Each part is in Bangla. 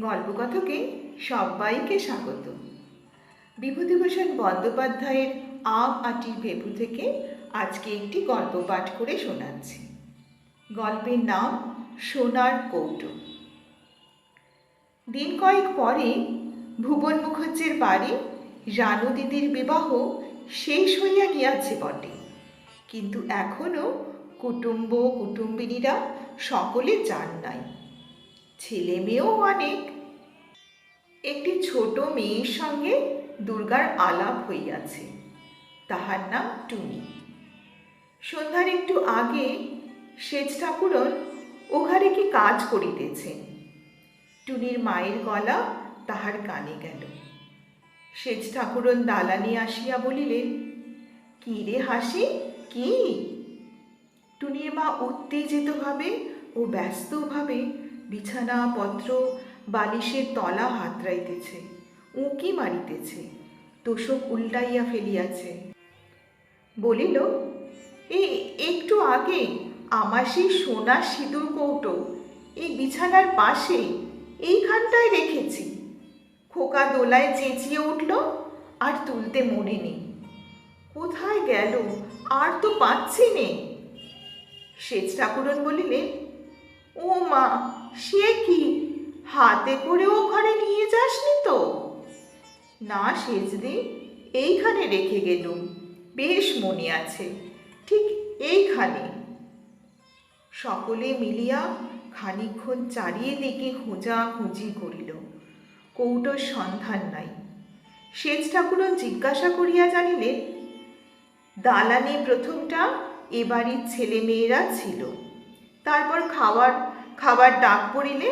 গল্পকথকে সবাইকে স্বাগত। বিভূতিভূষণ বন্দ্যোপাধ্যায়ের আম আটির ভেবু থেকে আজকে একটি গল্প পাঠ করে শোনাচ্ছি। গল্পের নাম সোনার কৌটো। দিন কয়েক পরে ভুবন মুখার্জির বাড়ি রানু দিদির বিবাহ শেষ হইয়া গিয়াছে বটে। কিন্তু এখনও কুটুম্ব কুটুম্বিনীরা সকলে যান নাই। ছেলে মেয়েও অনেক। একটি ছোট মেয়ের সঙ্গে দুর্গার আলাপ হইয়াছে। তাহার নাম টুনি। সন্ধ্যার একটু আগে সেচ ঠাকুরন ওঘারে কি কাজ করিতেছেন টুনির মায়ের গলা তাহার কানে গেল। সেচ ঠাকুরন দালানে আসিয়া বলিলেন, কি রে হাসি, কি? টুনির মা উত্তেজিতভাবে ও ব্যস্তভাবে বিছানা, পত্র, বালিশের তলা হাতড়াইতেছে, উঁকি মারিতেছে, তোষক উল্টাইয়া ফেলিয়াছে। বলিল, এ, একটু আগে আমার সেই সোনার সিঁদুর কৌটো এই বিছানার পাশে এইখানটায় রেখেছি। খোকা দোলায় চেঁচিয়ে উঠল আর তুলতে মরিনি কোথায় গেল আর তো পাচ্ছি নে? সেচ ঠাকুরন বলিলেন, ও মা সে কি? হাতে করে ওখানে নিয়ে যাসনি তো? না, সেজদি, এইখানে রেখে গেলুম। বেশ মনে আছে, ঠিক এইখানে। সকলে মিলিয়া খানিক্ষণ চারিদিকে খোঁজাখুঁজি করিল। কৌটোর সন্ধান নাই। সেচ ঠাকুরন জিজ্ঞাসা করিয়া জানিলেন, দালানে প্রথমটা এ বাড়ির ছেলে মেয়েরা ছিল। তারপর খাবার খাবার ডাক পড়িলে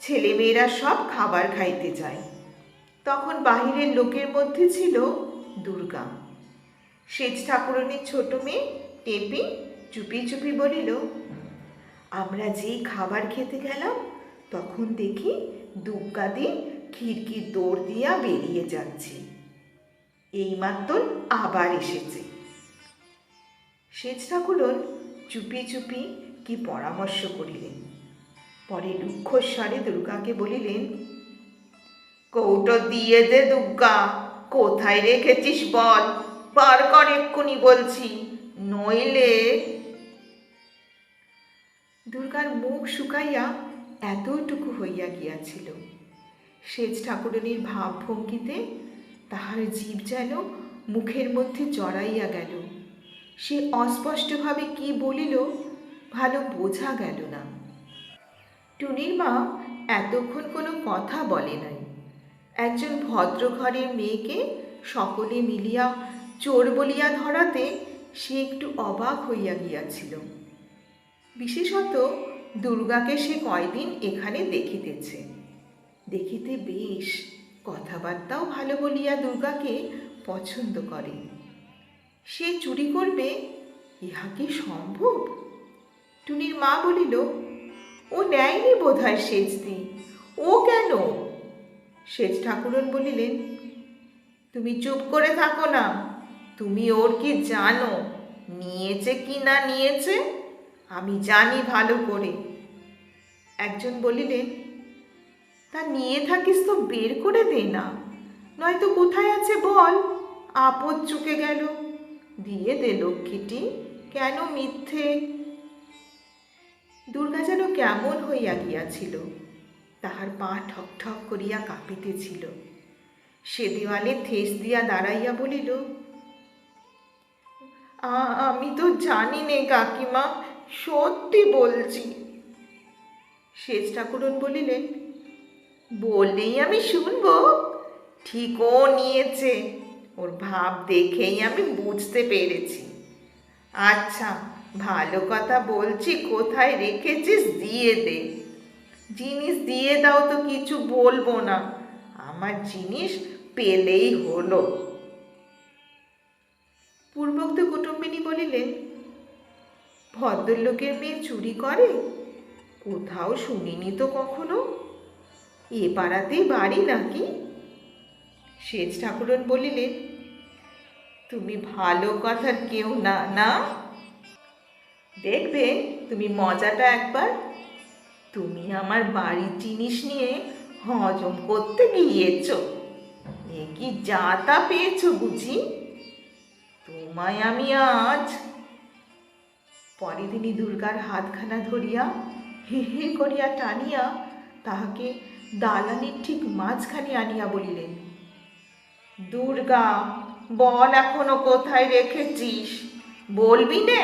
ছেলেমেয়েরা সব খাবার খাইতে যায়। তখন বাহিরের লোকের মধ্যে ছিল দুর্গা। সেচ ঠাকুরনির ছোট মেয়ে টেপি চুপি চুপি বলিল, আমরা যেই খাবার খেতে গেলাম, তখন দেখি দুগ্গাদি খিড়কির দৌড় দিয়া বেরিয়ে যাচ্ছে। এইমাত্র আবার এসেছে। সেচ ঠাকুরন চুপি চুপি কি পরামর্শ করিলেন। পরে রুক্ষস্বরে দুর্গাকে বলিলেন, কৌটো দিয়ে দে দুর্গা, কোথায় রেখেছিস বল? বার কর এক্ষুনি বলছি, নইলে দুর্গার মুখ শুকাইয়া এতটুকু হইয়া গিয়াছিল। সেচ ঠাকুরনির ভাবভঙ্গিতে তাহার জীব যেন মুখের মধ্যে জড়াইয়া গেল। সে অস্পষ্টভাবে কি বলিল, ভালো বোঝা গেল না। টুনির মা এতক্ষণ কোনো কথা বলে নাই। একজন ভদ্র ঘরের মেয়েকে সকলে মিলিয়া চোর বলিয়া ধরাতে সে একটু অবাক হইয়া গিয়াছিল। বিশেষত দুর্গাকে সে কয়দিন এখানে দেখিতেছে। দেখিতে বেশ কথাবার্তাও ভালো বলিয়া দুর্গাকে পছন্দ করে। সে চুরি করবে? ইহা কি সম্ভব? টুনির মা বলিল ও নেয়নি বোধ হয় সেচদি ও কেন? সেচ ঠাকুরন বলিলেন, তুমি চুপ করে থাকো না। তুমি ওর কি জানো? নিয়েছে কি না নিয়েছে? আমি জানি ভালো করে। একজন বলিলেন, তা নিয়ে থাকিস তো বের করে দে না। নয়তো কোথায় আছে বল? আপদ চুকে গেল। দিয়ে দে লক্ষ্মীটি। কেন মিথ্যে? দুর্গা যেন কেমন হইয়া গিয়াছিল, তাহার পা ঠক ঠক করিয়া কাঁপিতেছিল। সে দেওয়ালে ঠেস দিয়া দাঁড়াইয়া বলিল, "আ- আমি তো জানি নে কাকিমা, সত্যি বলছি। সেচ ঠাকুরন বলিলেন, বললেই আমি শুনব ঠিক ও নিয়েছে, ওর ভাব দেখেই আমি বুঝতে পেরেছি। আচ্ছা ভালো কথা বলছি, কোথায় রেখেছিস? দিয়ে দে। জিনিস দিয়ে দাও তো, কিছু বলব না। আমার জিনিস পেলেই হলো। পূর্বোক্ত কুটুম্বিনী বলিলেন, ভদ্রলোকের মেয়ে চুরি করে? কোথাও শুনিনি তো কখনো? এ পাড়াতেই বাড়ি নাকি? সেচ ঠাকুরন বলিলেন, তুমি ভালো কথার কেউ না না? দেখবে তুমি মজাটা একবার। তুমি আমার বাড়ির জিনিস নিয়ে হজম করতে গিয়েছ। এ কি যা তা পেয়েছ বুঝি? তোমায় আমি আজ পরে তিনি দুর্গার হাতখানা ধরিয়া হে হে করিয়া টানিয়া তাহাকে দালানির ঠিক মাঝখানে আনিয়া বলিলেন, দুর্গা, বল এখনও কোথায় রেখেছিস? বলবি নে?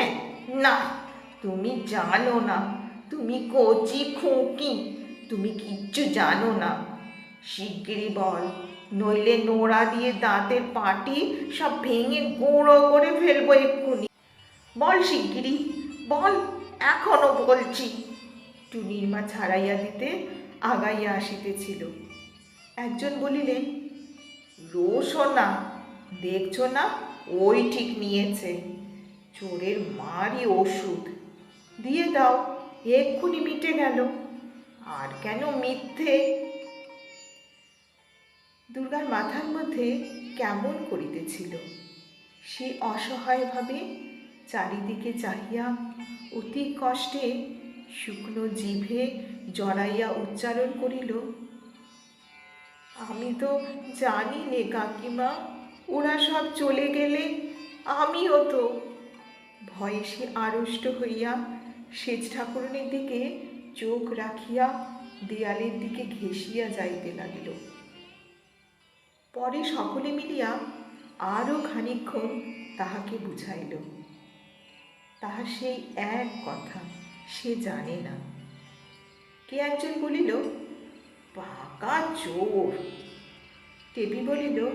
না। তুমি জানো না, তুমি কচি খুঁকি, তুমি কিচ্ছু জানো না। শিগগিরই বল, নইলে নোড়া দিয়ে দাঁতের পাটি সব ভেঙে গুঁড়ো করে ফেলব এক্ষুনি। বল শিগগিরই, বল, এখনও বলছি। টুনির মা ছাড়াইয়া দিতে আগাইয়া আসিতেছিল। একজন বলিলেন রোশও না, দেখছ না, ওই ঠিক নিয়েছে। চোরের মারই ওষুধ। দিয়ে দাও, এক্ষুনি মিটে গেল। আর কেন মিথ্যে? দুর্গার মাথার মধ্যে কেমন করিতেছিল? সে অসহায়ভাবে চারিদিকে চাহিয়া অতি কষ্টে শুকনো জিভে জড়াইয়া উচ্চারণ করিল, আমি তো জানি নে কাকিমা, ওরা সব চলে গেলে আমিও তো। ভয়ে সে আড়ষ্ট হইয়া সেজ ঠাকুরনের দিকে চোখ রাখিয়া দেয়ালের দিকে ঘেঁষিয়া যাইতে লাগিল। পরে সকলে মিলিয়া আরও খানিক্ষণ তাহাকে বুঝাইল। তাহার সেই এক কথা, সে জানে না। কে একজন বলিল, পাকা চোর। টেপি বলিল,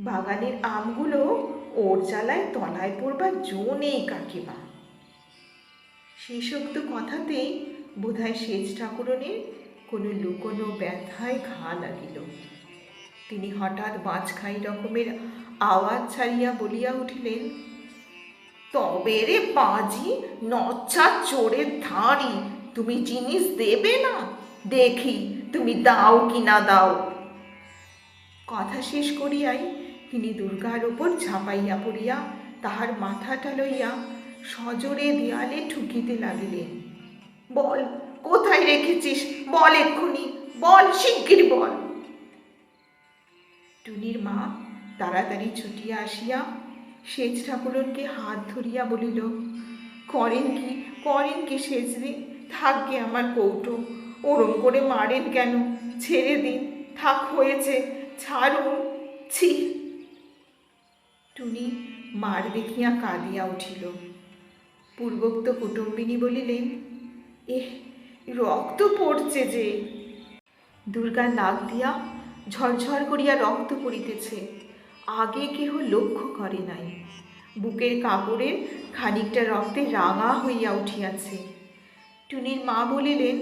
বাগানের আমগুলো ওর জ্বালায় তলায় পড়বার জো নেই কাকিমা। শেষোক্ত কথাতেই বোধহয় সেচ ঠাকুরনের কোনো লুকোনো ব্যথায় ঘা লাগিল। তিনি হঠাৎ বাঁচখাই রকমের আওয়াজ ছাড়িয়া বলিয়া উঠিলেন, তবে রে পাজি, নচ্ছা চোরের ধাড়ি, তুমি জিনিস দেবে না? দেখি, তুমি দাও কি না দাও? কথা শেষ করিয়াই তিনি দুর্গার ওপর ঝাঁপাইয়া পড়িয়া তাহার মাথাটা লইয়া সজোরে দেয়ালে ঠুকিতে লাগিলেন। বল, কোথায় রেখেছিস? বল এক্ষুনি, বল, শিগগির বল। টুনির মা তাড়াতাড়ি ছুটিয়া আসিয়া সেচ ঠাকুরনকে হাত ধরিয়া বলিল, করেন কি করেন কি সেচদি থাকবে আমার কৌটো। ওরম করে মারেন কেন? ছেড়ে দিন, থাক হয়েছে, ছাড়ুন, ছি। টুনি মার দেখিয়া কাঁদিয়া উঠিল। পূর্বোক্ত কুটুম্বিনী বলিলেন, এহ, রক্ত পড়ছে যে। দুর্গা নাক দিয়া ঝরঝর করিয়া রক্ত পড়িতেছে, আগে কেহ লক্ষ্য করে নাই। বুকের কাপড়ের খানিকটা রক্তে রাঙা হইয়া উঠিয়াছে। টুনির মা বলিলেন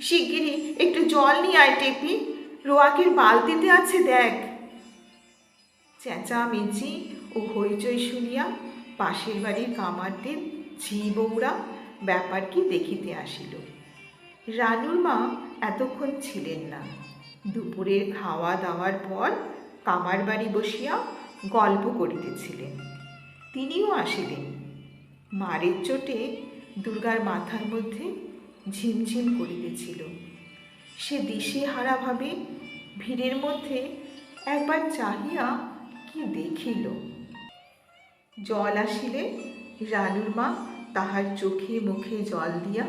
শিগগিরি একটু জল নিয়ে আয় টেপি, রোয়াকের বালতিতে আছে দেখ। চেঁচা চেঁচামেচি ও হইচই শুনিয়া পাশের বাড়ির কামারদের ঝি বৌরা ব্যাপার কি দেখিতে আসিল। রানুর মা এতক্ষণ ছিলেন না। দুপুরের খাওয়া দাওয়ার পর কামার বাড়ি বসিয়া গল্প করিতেছিলেন। তিনিও আসিলেন। মারের চোটে দুর্গার মাথার মধ্যে ঝিমঝিম করিতেছিল। সে দিশেহারাভাবে ভিড়ের মধ্যে একবার চাহিয়া কি দেখিল? জল আসিলে রানুর মা তাহার চোখে মুখে জল দিয়া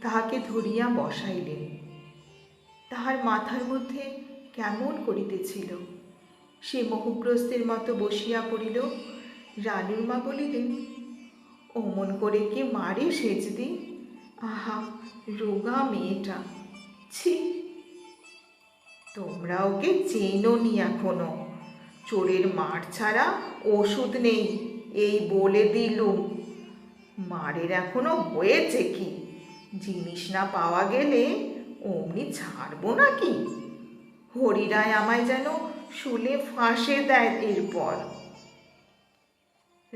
তাহাকে ধরিয়া বসাইলেন। তাহার মাথার মধ্যে কেমন করিতেছিল? সে মোহগ্রস্তের মতো বসিয়া পড়িল। রানুর মা বলিলেন অমন করে কে মারে সেজদি আহা, রোগা মেয়েটা। ছি। তোমরা ওকে চেনো নি এখনও। চোরের মার ছাড়া ওষুধ নেই। এই বলে দিলুম মারের এখনও হয়েছে কি? জিনিস না পাওয়া গেলে অমনি ছাড়বো নাকি? হরিরায় আমায় যেন শুলে ফাঁসে দেয় এরপর।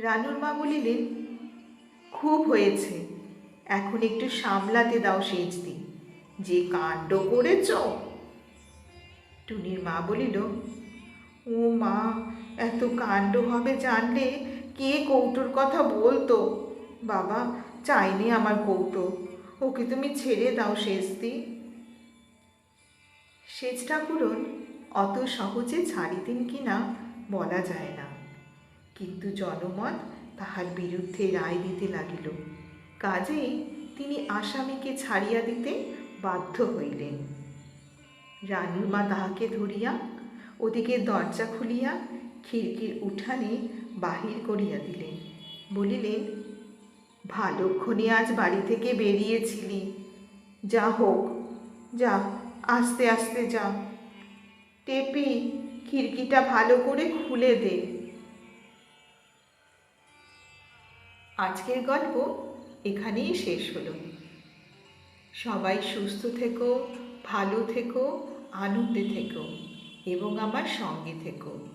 রানুর মা বলিলেন, খুব হয়েছে। এখন একটু সামলাতে দাও সেজদি। যে কাণ্ড করেছ? টুনির মা বলিল, ও মা, এত কাণ্ড হবে জানলে কে কৌটোর কথা বলতো? বাবা, চাইনি আমার কৌটো। ওকে তুমি ছেড়ে দাও শেষদি সেচ ঠাকুরন অত সহজে ছাড়িতেন কিনা বলা যায় না। কিন্তু জনমত তাহার বিরুদ্ধে রায় দিতে লাগিল। কাজেই তিনি আসামিকে ছাড়িয়া দিতে বাধ্য হইলেন। রানুর মা তাহাকে ধরিয়া ওদিকে দরজা খুলিয়া খিড়কির উঠানে বাহির করিয়া দিলেন। বলিলেন ভালোক্ষণে আজ বাড়ি থেকে বেরিয়েছিলি। যা হোক, যা, আস্তে আস্তে যা। টেপি, খিড়কিটা ভালো করে খুলে দে। আজকের গল্প এখানেই শেষ হলো। সবাই সুস্থ থেকো, ভালো থেকো, আনন্দে থেকো, এবং আমার সঙ্গে থেকো।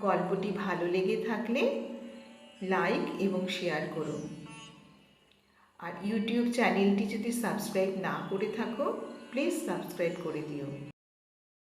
গল্পটি ভালো লেগে থাকলে লাইক এবং শেয়ার করুন। আর ইউটিউব চ্যানেলটি যদি সাবস্ক্রাইব না করে থাকো, প্লিজ সাবস্ক্রাইব করে দিও।